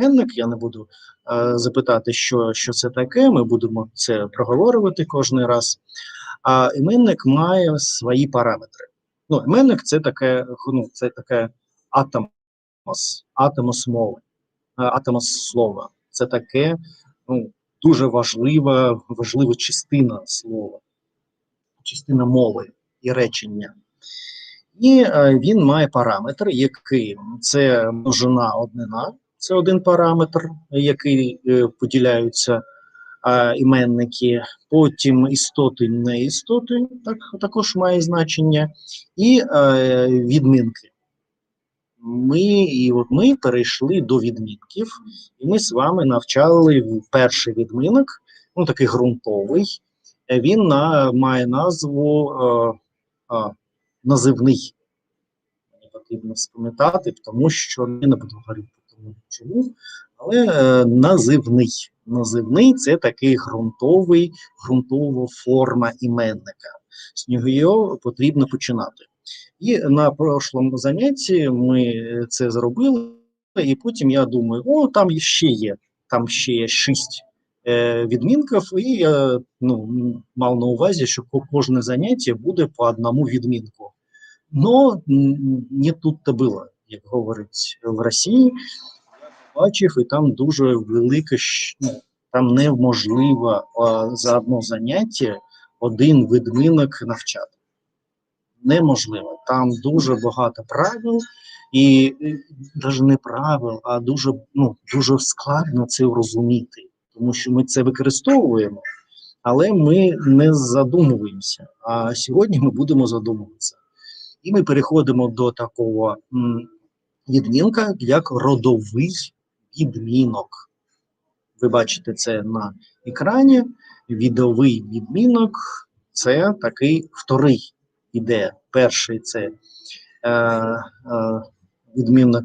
іменник. Я не буду е, запитати, що, що це таке. Ми будемо це проговорювати кожен раз. А іменник має свої параметри. Ну, іменник це таке, ну, це таке атомос, атомос мови, е, атомос слова. Це таке ну, дуже важлива, важлива частина слова, частина мови і речення. І е, він має параметр, який це множина однина, це один параметр, який е, поділяються е, іменники. Потім істоти, не істоти, так, також має значення, і е, відмінки. Ми і от ми перейшли до відмінків, і ми з вами навчали перший відмінок, ну такий ґрунтовий. Він на, має назву е, е, називний. Мені потрібно спам'ятати, тому що не буду говорити тому чому, але е, називний. Називний це такий ґрунтовий, ґрунтова форма іменника. З нього потрібно починати. І на прошлому занятті ми це зробили, і потім я думаю, о, там ще є, там ще є шість е, відмінків, і я ну, мав на увазі, що кожне заняття буде по одному відмінку. М, не тут-то було, як говорить в Росії. Бачив, і там дуже велика, ну, там неможливо за одно заняття один відмінок навчати неможливо. Там дуже багато правил, і навіть не правил, а дуже, ну, дуже складно це розуміти, тому що ми це використовуємо, але ми не задумуємося. А сьогодні ми будемо задумуватися. І ми переходимо до такого відмінка, як родовий відмінок. Ви бачите це на екрані. Відовий відмінок це такий вторий іде. Перший це е, е, відмінок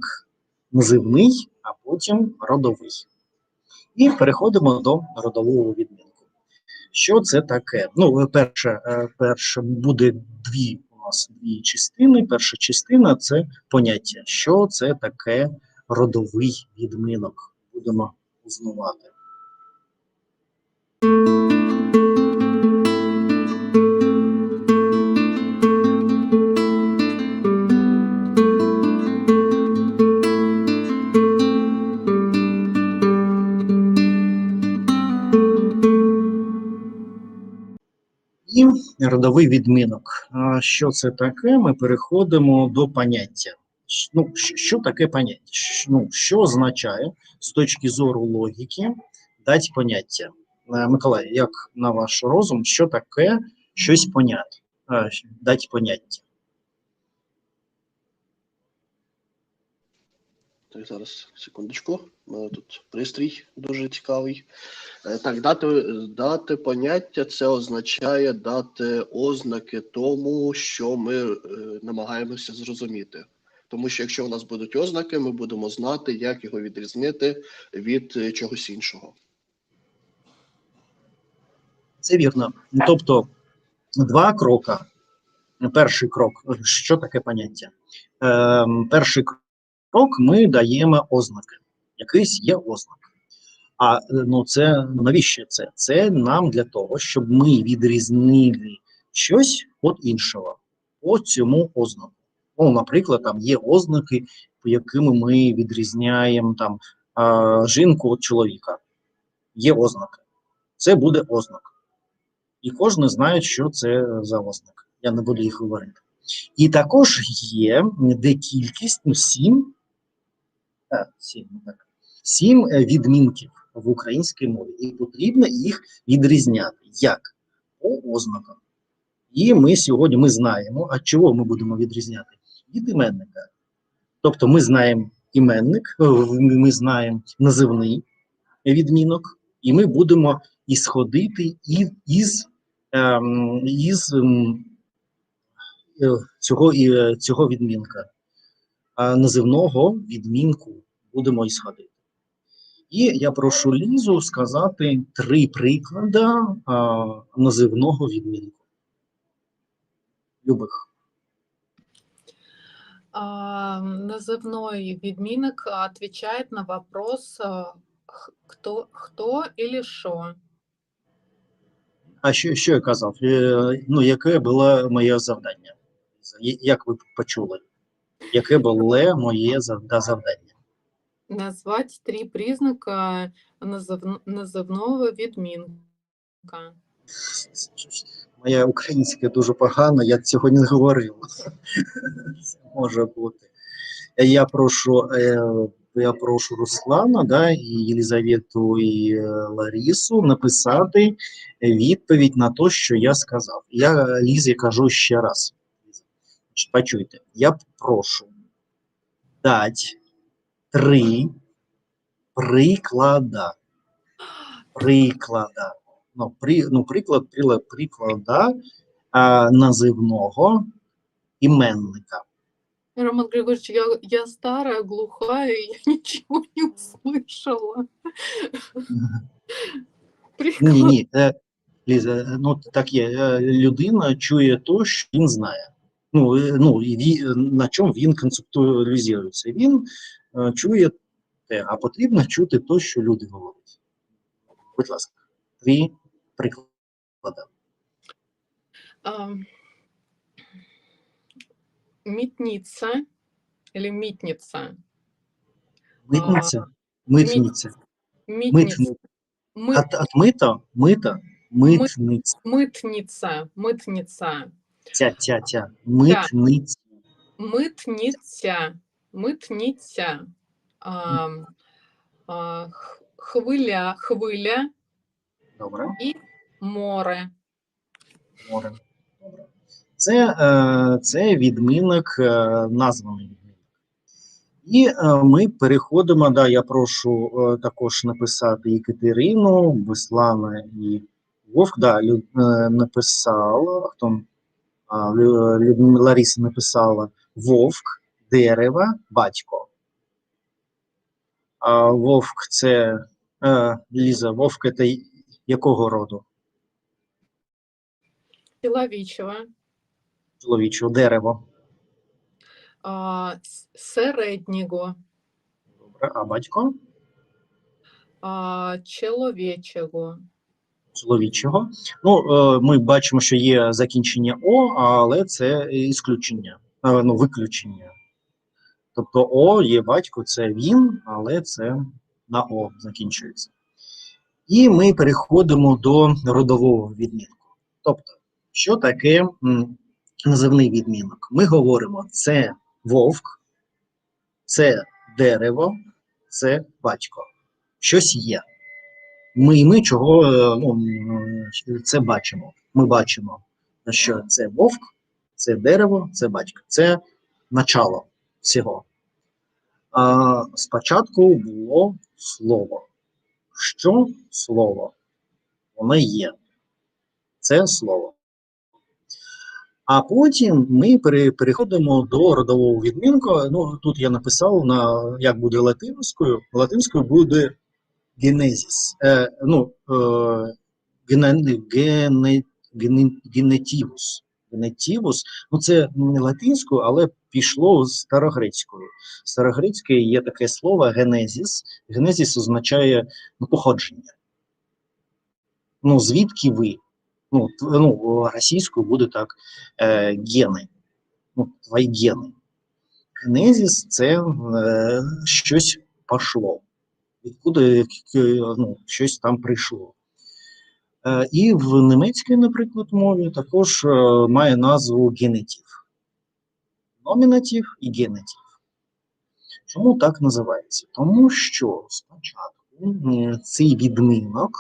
називний, а потім родовий. І переходимо до родового відмінку. Що це таке? Ну, перше, е, перше буде дві у нас дві частини. Перша частина це поняття, що це таке родовий відмінок. Будемо узнавати. І родовий відмінок. Що це таке? Ми переходимо до поняття. Ну, що таке поняття? Ну, що означає з точки зору логіки дати поняття? Е, Миколай, як на ваш розум, що таке щось поняти? Е, Дати поняття. Так, зараз секундочку. У мене тут пристрій дуже цікавий. Е, Так, дати, дати поняття це означає дати ознаки тому, що ми намагаємося зрозуміти. Тому що якщо у нас будуть ознаки, ми будемо знати, як його відрізнити від е, чогось іншого. Це вірно. Тобто два кроки. Перший крок, що таке поняття? Ем, перший крок ми даємо ознаки. Якийсь є ознак. А е, ну це навіщо це? Це нам для того, щоб ми відрізнили щось від іншого по цьому ознаку. Ну, наприклад, там є ознаки, по якими ми відрізняємо там жінку від чоловіка. Є ознаки. Це буде ознак. І кожен знає, що це за ознак. Я не буду їх говорити. І також є де кількість, ну, сім, а, сім, ну, так, сім е, відмінків в українській мові, і потрібно їх відрізняти. Як? По ознакам. І ми сьогодні ми знаємо, а чого ми будемо відрізняти? Від іменника. Тобто ми знаємо іменник, е, ми знаємо називний відмінок, і ми будемо ісходити із, ем, із ем, е, цього, е, цього відмінка. Називного відмінку будемо ісходити. І я прошу Лізу сказати три приклади називного відмінку. Любих. Назывной відмінок отвечает на вопрос кто, кто или що. А що, що я казав? Е, Ну, яке було моє завдання? Як ви почули? Яке було моє завдання? Назвать три признака назов, називного відмінка. Моя українська дуже погана, я цього не говорив. Це може бути. Я прошу, е, я прошу Руслана, да, і Єлизавету і е, Ларісу написати відповідь на те, що я сказав. Я Лізі кажу ще раз. Почуйте, я прошу дати три приклада. Приклада. Ну, при, ну, приклад, приклад, приклада а, називного іменника. Роман Григорьевич, я, я старая, глухая, я ничего не услышала. Ні, ні, е, Ліза, е, ну так є. е, Людина чує то, що він знає. Ну, е, ну і ві- на чому він концептуалізується. Він е, чує те, а потрібно чути то, що люди говорять. Будь ласка, твій прикладам? Митница или митница? Митница. А, митница. Митница. От, от мыта? Мыта? Мытница. Мытница. Мытница. Тя, тя, тя. Мытница. Да. Мытница. Мытница. А, а, хвиля, хвиля. Добре. і море. море. Добре. Це, е, це відмінок, е, названий відмінок. І е, ми переходимо. Да, я прошу також написати і Катерину, Беслана і Вовк. Да, написала, хто Лариса написала Вовк, дерево, батько. А Вовк це Ліза, Вовк це якого роду? Чоловічого. Чоловічого дерево. А, середнього. Добре, а батько А, чоловічого. чоловічого. Ну, е, ми бачимо, що є закінчення О, але це ісключення, е, ну, виключення. Тобто О є батько, це він, але це на О закінчується. І ми переходимо до родового відмінку. Тобто, що таке називний відмінок? Ми говоримо, це вовк, це дерево, це батько. Щось є. Ми, і ми чого е, ну, це бачимо. Ми бачимо, що це вовк, це дерево, це батько. Це начало всього. А, спочатку було слово. Що слово? Воно є. Це слово. А потім ми переходимо до родового відмінку. Ну, тут я написав, на, як буде латинською. Латинською буде генезіс. Е, ну, е, гене, гене, гене, генетівус. Генетівус, ну це не латинською, але пішло з старогрецькою. В старогрецькій є таке слово генезіс. Генезіс означає ну, походження. Ну, звідки ви? Ну, ну, російською буде так е, гени. Ну, твої гени. Генезіс це е, щось пішло відкуди ну, щось там прийшло. Е, і в німецькій, наприклад, мові також е, має назву генетив. Номінатив і генетив. Чому так називається? Тому що спочатку цей відмінок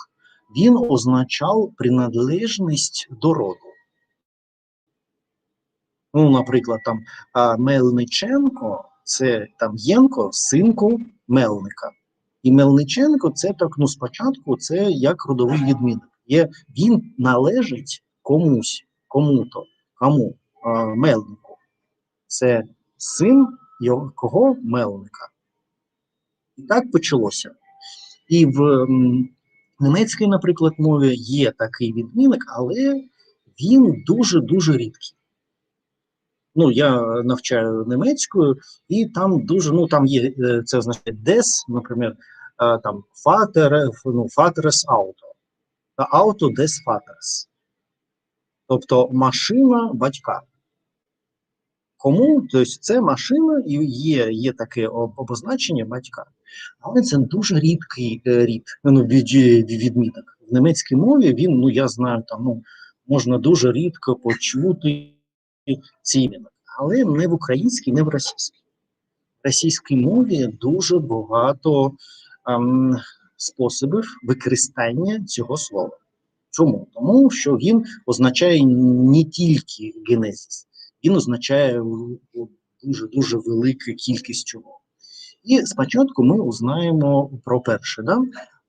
він означав приналежність до роду. Ну, наприклад, там Мельниченко це там Єнко, синку Мельника. І Мельниченко це так, ну спочатку це як родовий відмінок. Є, він належить комусь, кому-то, кому а, Мельнику. Це син його, кого Мельника. І так почалося. І в німецькій, наприклад, мові є такий відмінок, але він дуже-дуже рідкий. Ну, я навчаю німецькою, і там дуже, ну там є е, це означає des, наприклад, е, там Vater, ну, Vateres Auto, та Auto des Vaters. Тобто машина батька. Кому? Тобто це машина і є, є таке обозначення батька. Але це дуже рідкий е, рід, ну, від, від- відміток. В німецькій мові він, ну я знаю, там ну, можна дуже рідко почути ці імена. Але не в українській, не в російській. В російській мові дуже багато ем, способів використання цього слова. Чому? Тому що він означає не тільки генезис, він означає дуже дуже велику кількість чого. І спочатку ми узнаємо про перше, да?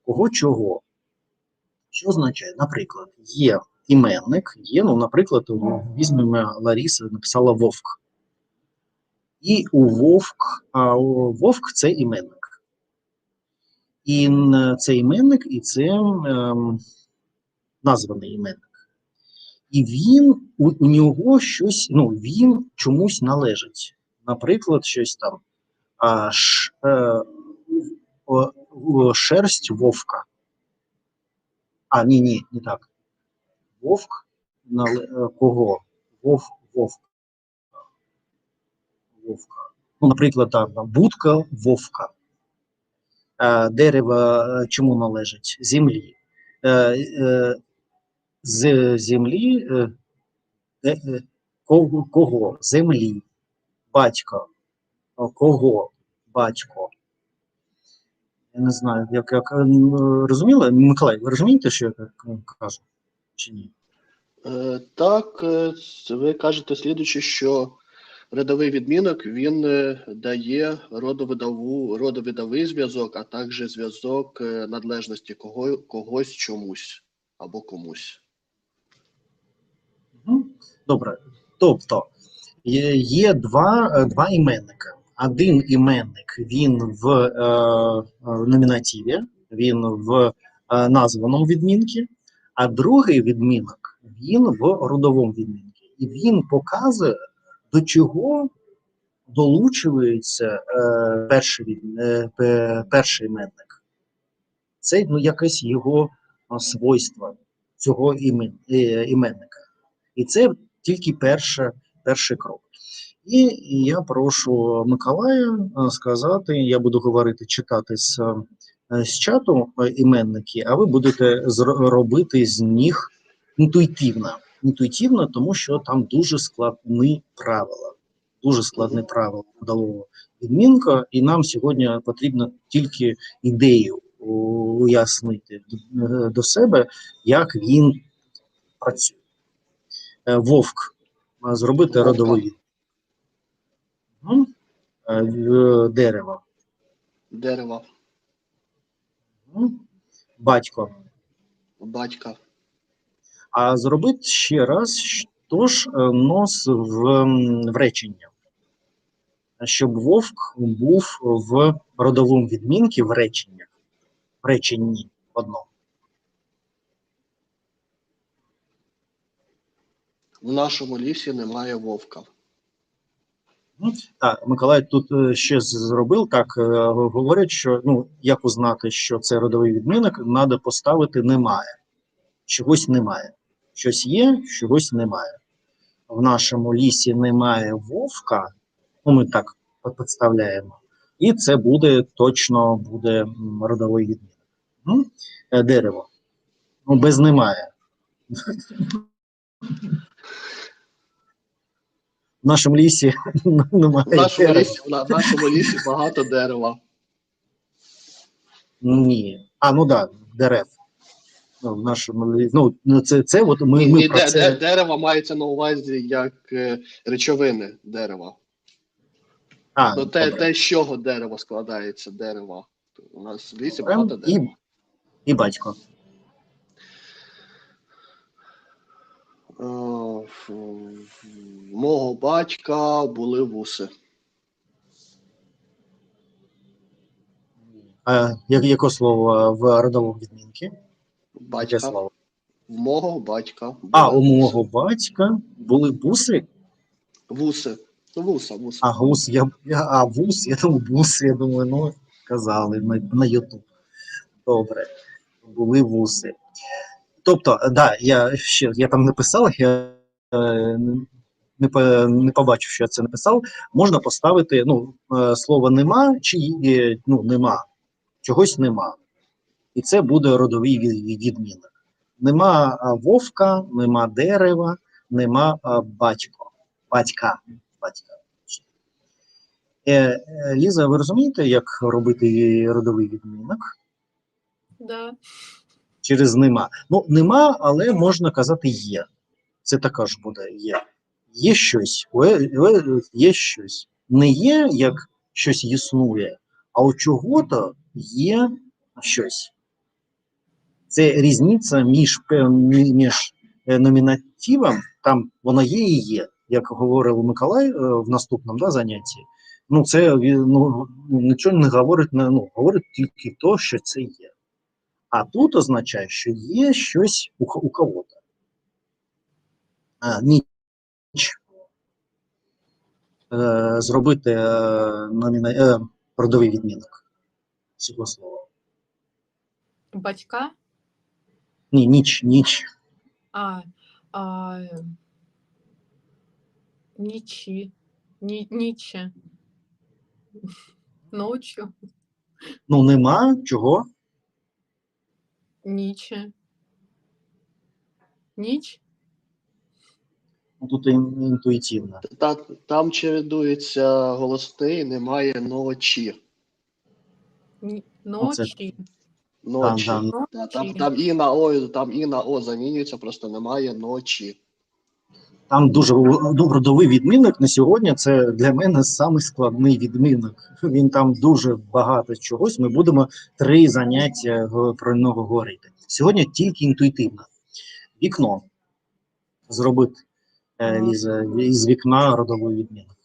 кого чого. Що означає? Наприклад, є іменник, є, ну, наприклад, візьмемо Ларіса, написала Вовк. І у Вовк, а у Вовк це іменник. І це іменник, і це ем, названий іменник. І він у, у нього щось, ну, він чомусь належить. Наприклад, щось там а, ш, е, о, шерсть вовка. А, ні, ні, не так. Вовк нале, е, кого? Вов, вовк. Вовка. Ну, наприклад, там, будка вовка. Е, дерево е, чому належить? Землі. Е, е, з землі е, е, е, кого? Землі. Батько. Кого? Батько. Я не знаю, як, як м, розуміли? Миколай, ви розумієте, що я кажу? Чи ні? Е, Так, ви кажете слідуючи, що родовий відмінок він дає родовидову, родовидовий зв'язок, а також зв'язок надлежності кого, когось чомусь або комусь. Мгм. Добре. Тобто є, два, е, два іменника. Один іменник він в е, е, номінативі, він в е, названому відмінку, а другий відмінок він в родовому відмінку. І він показує, до чого долучується е, перший, е, перший іменник. Це ну, якесь його свойство цього імен, е, іменника. І це тільки перше, перший крок. І я прошу Миколая е, сказати, я буду говорити, читати з, е, з чату е, іменники, а ви будете робити з них інтуїтивно. Інтуїтивно, тому що там дуже складні правила. Дуже складні правила родового відмінка, і нам сьогодні потрібно тільки ідею уяснити до себе, як він працює. Е, Вовк а, зробити родовий. Мгм. Е, Дерево. Дерева, Батько. батька, А зробити ще раз тож е, нос в, в речення. Щоб вовк був в родовому відмінку в реченнях. В реченні одному. В нашому лісі немає вовка. Так, Миколай тут е, ще зробив так. е, Говорять, що ну як узнати, що це родовий відмінок, треба поставити немає. Чогось немає. Щось є, чогось немає. В нашому лісі немає вовка. Ну, ми так підставляємо. І це буде точно буде родовий відмінок. М? Е, Дерево. Ну, без немає. В нашому лісі немає. В нашому дерева. лісі, в на- нашому лісі багато дерева. Ні. А, ну так, да, дерев. Ну, в нашому ну, це, це от ми, Ні, ми ні, про де- це. де- дерева мається на увазі як е, речовини дерева. А, Ну, те, добре. те, з чого дерево складається, дерева. У нас в лісі Добре. багато дерев. і, і батько. В- в мого батька були вуси. А, як, яке слово в родовому відмінку? Яке Батька. слово? В мого батька. А, у вуси. мого батька були буси. Вуси. Ну, вуса, вуса. А гус, я, я а вус, я думаю, бус, я думаю, ну казали на, на Ютуб. Добре, були вуси. Тобто, да, я ще я там написав, я е, не, не побачив, що я це написав. Можна поставити ну, е, слово нема чи е, ну, нема, чогось нема. І це буде родовий від- від- відмінок. Нема вовка, нема дерева, нема батько, батька. батька. Е, е, Ліза, ви розумієте, як робити родовий відмінок? Да. Через нема. Ну, нема, але можна казати є. Це також буде є. Є щось, е- е- є щось. Не є, як щось існує, а у чого-то є щось. Це різниця між, між е, номінативом, там воно є і є, як говорив Миколай в наступному да, занятті. Ну, це ну, нічого не говорить, ну, говорить тільки то, що це є. А тут означає, що є щось у, у кого-то. Ніч. Е, зробити е, номіна... е, родовий відмінок цього слова. Батька? Ні, ніч, ніч. А, а э, ничи. Ни, ниче. Ночью. Ну, нема чого. Ниче. Ніч? Ну, Тут інтуїтивно. Та, там чередуються голосний, немає ночі. Ні- Ночі. Ночі. Там, там, там і на О, там і на О замінюється, просто немає ночі. Там дуже родовий відмінок на сьогодні. Це для мене самий складний відмінок. Він там дуже багато чогось. Ми будемо три заняття про нього говорити. Сьогодні тільки інтуїтивно. Вікно зробити е, Ліза, із вікна родовий відмінок.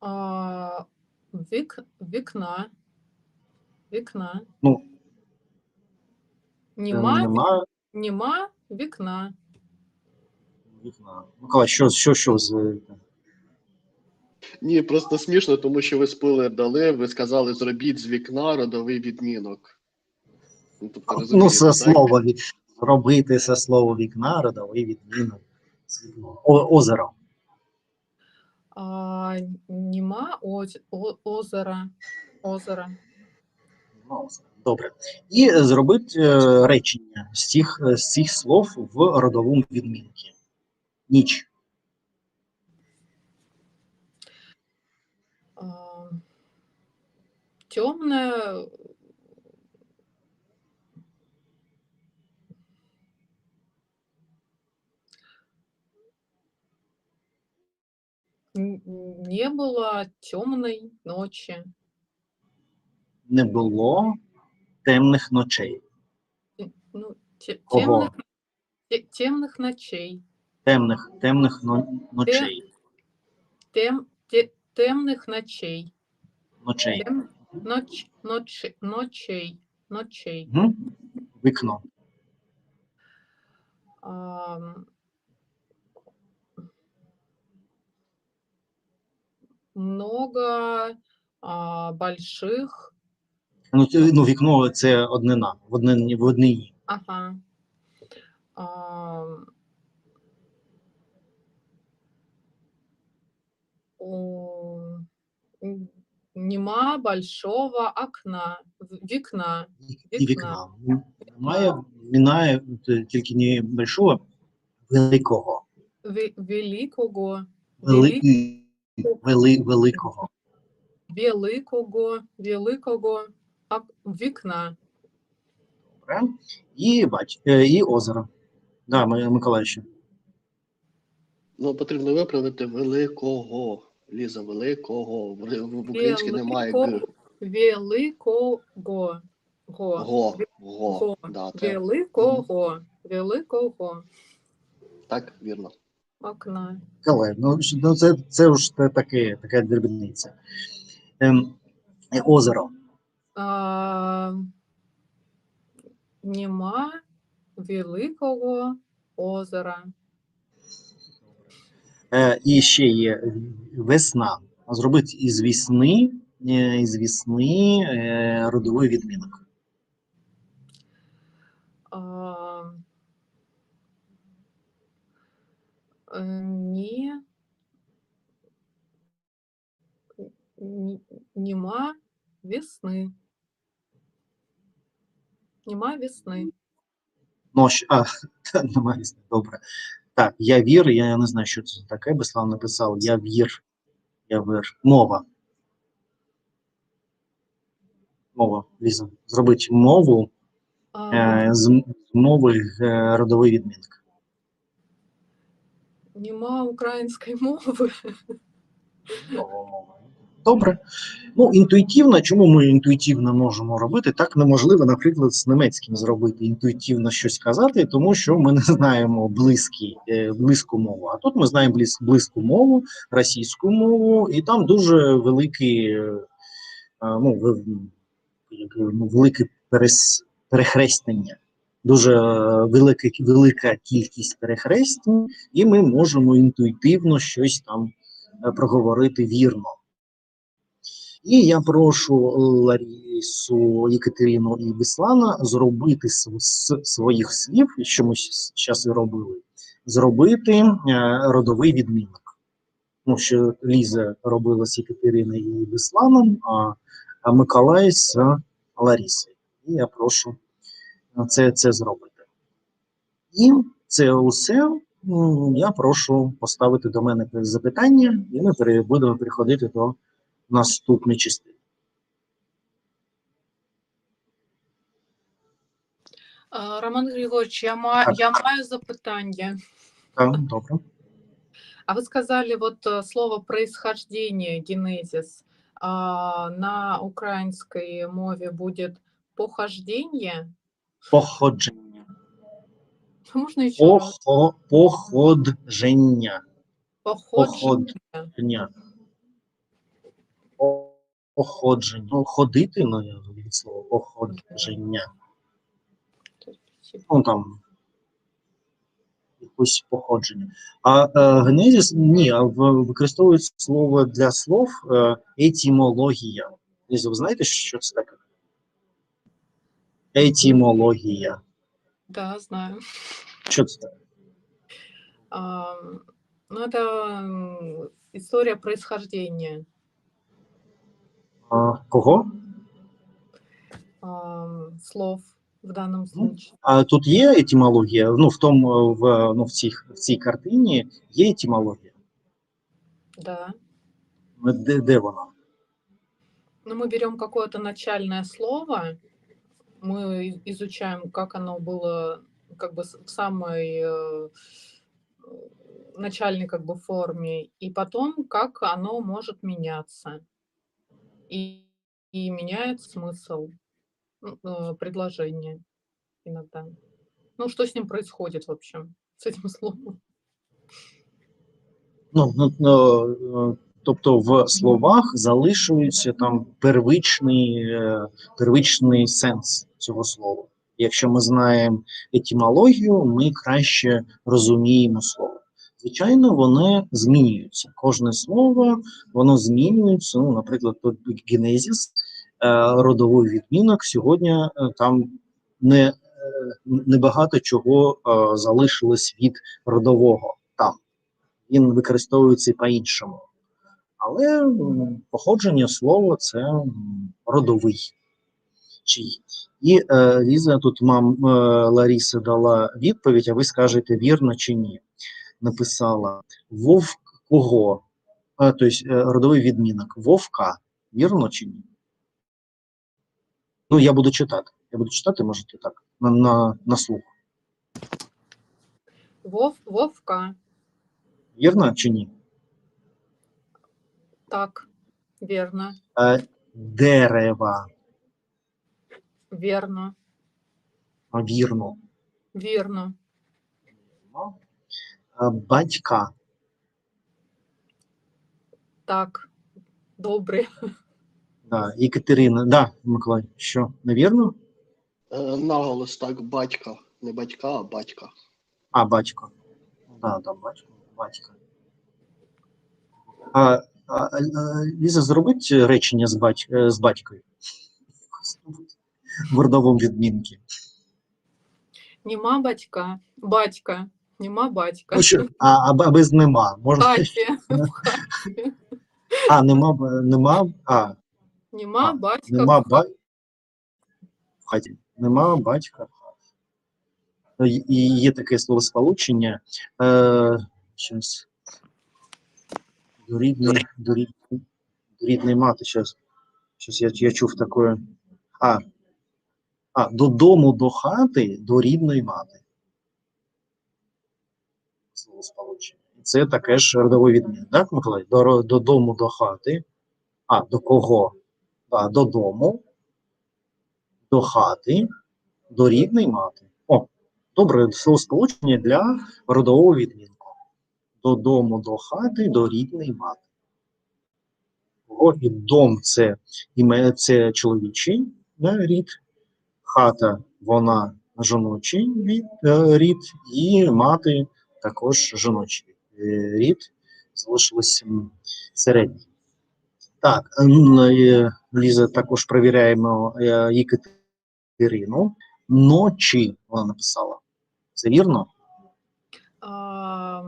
А, вік, вікна. Вікна. Ну, Нема, Нема нема вікна. Вікна. Миколай, що, що, що з Ні, просто смішно, тому що ви спойлер дали, ви сказали, зробіть з вікна родовий відмінок. Ну, тобто, ну, це так? слово ві- робити це слово вікна, родовий відмінок. О, озеро. А, нема оз, о, озера. Озера. Ну, Добре. І е, зробити е, речення з цих, е, з цих слов в родовому відмінку Ніч. А, темне. Н- Не было темной ночи. Не було темних ночей. Ну, те- Ого. темных, те- темных ночей. Темних, темних ночей. Тем, те- темных ночей. Ночей. Тем, ноч, ночи, ночей. Ночей. Угу. Вікно. Ам, много а, больших, Ну, ну, вікно це однина. В однині. В однині. ага, ам, у- нема большого окна, вікна, І вікна. вікна. Немає, минає е, тільки не большого, великого. ве- великого, Вели, вели, великого. великого, великого вікна. Добре. І бач, е, і озеро. Да, Ми- Миколай. Ну, потрібно виправити великого. Ліза, великого. В, українській немає г. Великого. Го. Го. Го. Го. Да, це, Великого. Великого так, вірно. окна. Миколай, ну, ну це, це ж таке, така дрібниця. Ем, е, озеро. А, нема великого озера. Е, і ще є весна. Зробити із весни, е, із весни е, родовий відмінок. А, э, Не, н- нема весны. Нема весны. Ну, щ- а, та, немає, весни, добре. Так, я вір, я не знаю, що це таке, Беслав написав, я вір, я вір. Мова. Мова, Ліза. Зробити мову, А, е, з, з мови е, родовий відмінник. Нема української мови. Добре. Ну, інтуїтивно, чому ми інтуїтивно можемо робити? Так неможливо, наприклад, з німецьким зробити інтуїтивно щось казати, тому що ми не знаємо близькі, е, близьку мову. А тут ми знаємо близ, близьку мову, російську мову, і там дуже великий, е, ну, ви- як, ну, велике перехрестення. Дуже е, велика, велика кількість перехрестень, і ми можемо інтуїтивно щось там е, проговорити вірно. І я прошу Ларісу, Єкатерину і Беслана зробити з, своїх слів, що ми зараз робили, зробити е, родовий відмінок. Ну, що Ліза робила з Єкатериною і Бесланом, а, Миколай з Ларісою. І я прошу це, це зробити. І це усе. Я прошу поставити до мене запитання, і ми будемо переходити до наступної частини. А, Роман Григорович, я, ма... Так. я маю запитання. Так, добре. А вы сказали вот слово происхождение, генезис, а на украинской мове будет похождение? Походження. Можно еще раз? Похо, походження. Походжение. Походження. Походження. Ну, ходити, ну, я від слова походження. Ну, там, якось походження. А е, генезіс, ні, а використовують слово для слов е, етімологія. Ви знаєте, що це таке? Етімологія. Да, знаю. Що це таке? А, ну, это м, история происхождения. А, кого? а, слов в данном случае. А тут є етимологія? Ну, в тому, в, ну, в, цій, в цій картині є етимологія. Да. Де, де вона? Но мы берем какое-то начальное слово, мы и- изучаем, как оно было как бы с- в самой э, э, начальной как бы форме, и потом, как оно может меняться. И, и меняет смысл ну, э, предложения иногда. Ну, что с ним происходит, в общем, с этим словом? Ну, ну, ну, е, тобто в словах залишується там первичний, е, первичний сенс цього слова. Якщо ми знаємо етимологію, ми краще розуміємо слово. Звичайно, вони змінюються. Кожне слово воно змінюється. Ну, наприклад, тут генезіс, е, родовий відмінок. Сьогодні е, там не, е, небагато чого залишилось від родового там він використовується по-іншому. Але походження слова це родовий. Чий. І Ліза тут мам Ларіса дала відповідь, а ви скажете вірно чи ні. Написала вовк кого? А, тобто родовий відмінок вовка. Вірно чи ні? Ну, я буду читати. Я буду читати, можете так, на, на, на слух. Вов, Вовка. Вірно чи ні? Так, верно, Е, дерева. верно, А, Вірно. верно. Е, Батька. Так, добре. Да, Екатерина. Да, Миколай, що, невірно? Е, Наголос так, батька. Не батька, а батька. А, батько. Да, да, батько. Батька. А, а, а, Ліза, зробить речення з, бать, е, з батькою в родовому відмінки. Нема батька, батька, нема батька. Ну, що, а, а, без нема. Можна, Хаті, хаті. а, нема, нема, а, Нема А, батька. нема в ба... в хаті. Нема батька. Ну, і- є таке словосполучення. Е, щас. До рідної, до рідної, до рідної мати. Щас, щас я, я чув таке. А, а, додому до хати, до рідної мати. Словосполучення. І Це таке ж родовий відмін, так, Миколай? До, додому до хати. А, до кого? А, додому, до хати, до рідної мати. О, добре словосполучення для родового відмінку. Додому, до хати, до рідної мати. О, і дом це іме, це чоловічий да, рід, хата вона жіночий е, рід, і мати також жіночий е, рід. Залишилось середній. Так, е, Ліза, також перевіряємо е, Єкатерину. Ночі вона написала. Це вірно? А,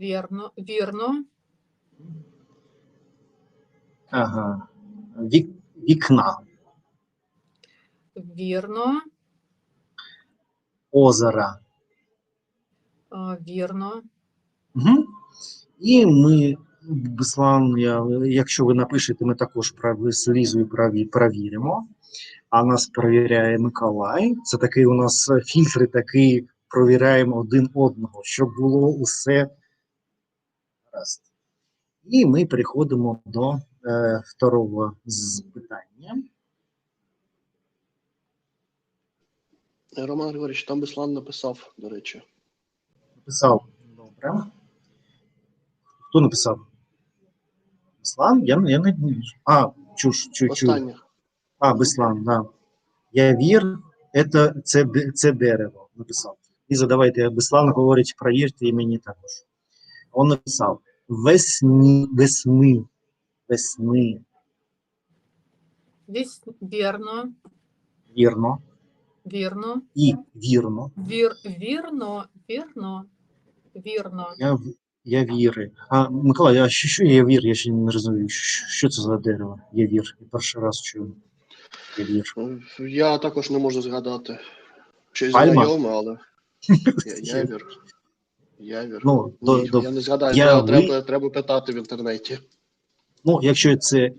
Вірно, вірно. Ага. Вік, вікна, Вірно, озера. Вірно. Угу. І ми, Беслан, я, якщо ви напишете, ми також з Лізою праві, перевіримо. А нас перевіряє Миколай. Це такий у нас фільтри, такий провіряємо один одного, щоб було усе гаразд. І ми переходимо до е, второго питання. Роман Григорович, там Беслан написав, до речі. Написав. Добре. Хто написав? Беслан? Я, я не А, чуш, чу, чу. Останнє. А, Беслан, да. Я вір, это, це, де- це дерево, написав. Ліза, давайте, Беслан говорить, провірте і мені також. Он написав, весні, весни, весни, Віс, вірно, вірно, вірно. і вірно, Вір, вірно, вірно, Вірно. я, я віри. А, Миколай, а що, що є вір? Я ще не розумію, що, що це за дерево? Є вір. Я перший раз чую. Є вір. Е, Я також не можу згадати. Щось Пальма? знайоме, але. Я- Явір. Явір. Ну, до, Ні, до, я не згадаю, я треба, треба, треба питати в інтернеті. Ну, якщо це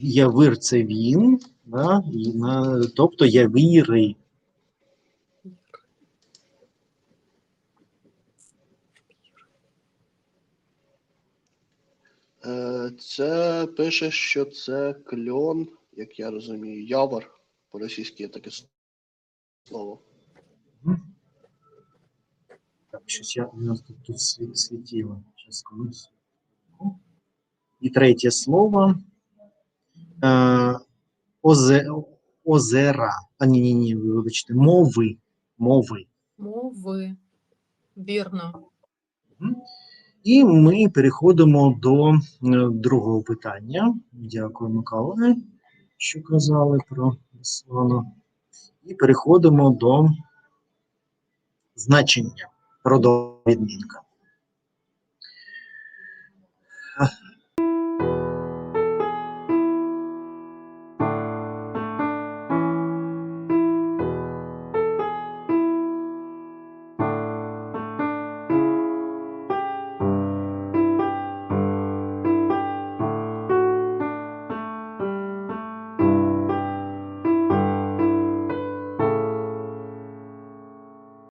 явир, це він, да, і на, тобто явіри. Це пише, що це кльон, як я розумію, явор. По-російськи є таке слово. Так, щось я, у нас тут, тут світ, світіло. Комусь. І третє слово. Е, озе, озера. А, ні, ні, ні, вибачте, мови. Мови. Мови. Вірно. Мгм. І ми переходимо до е, другого питання. Дякую, Миколаю, що казали про Руслана. І переходимо до значення родового відмінка.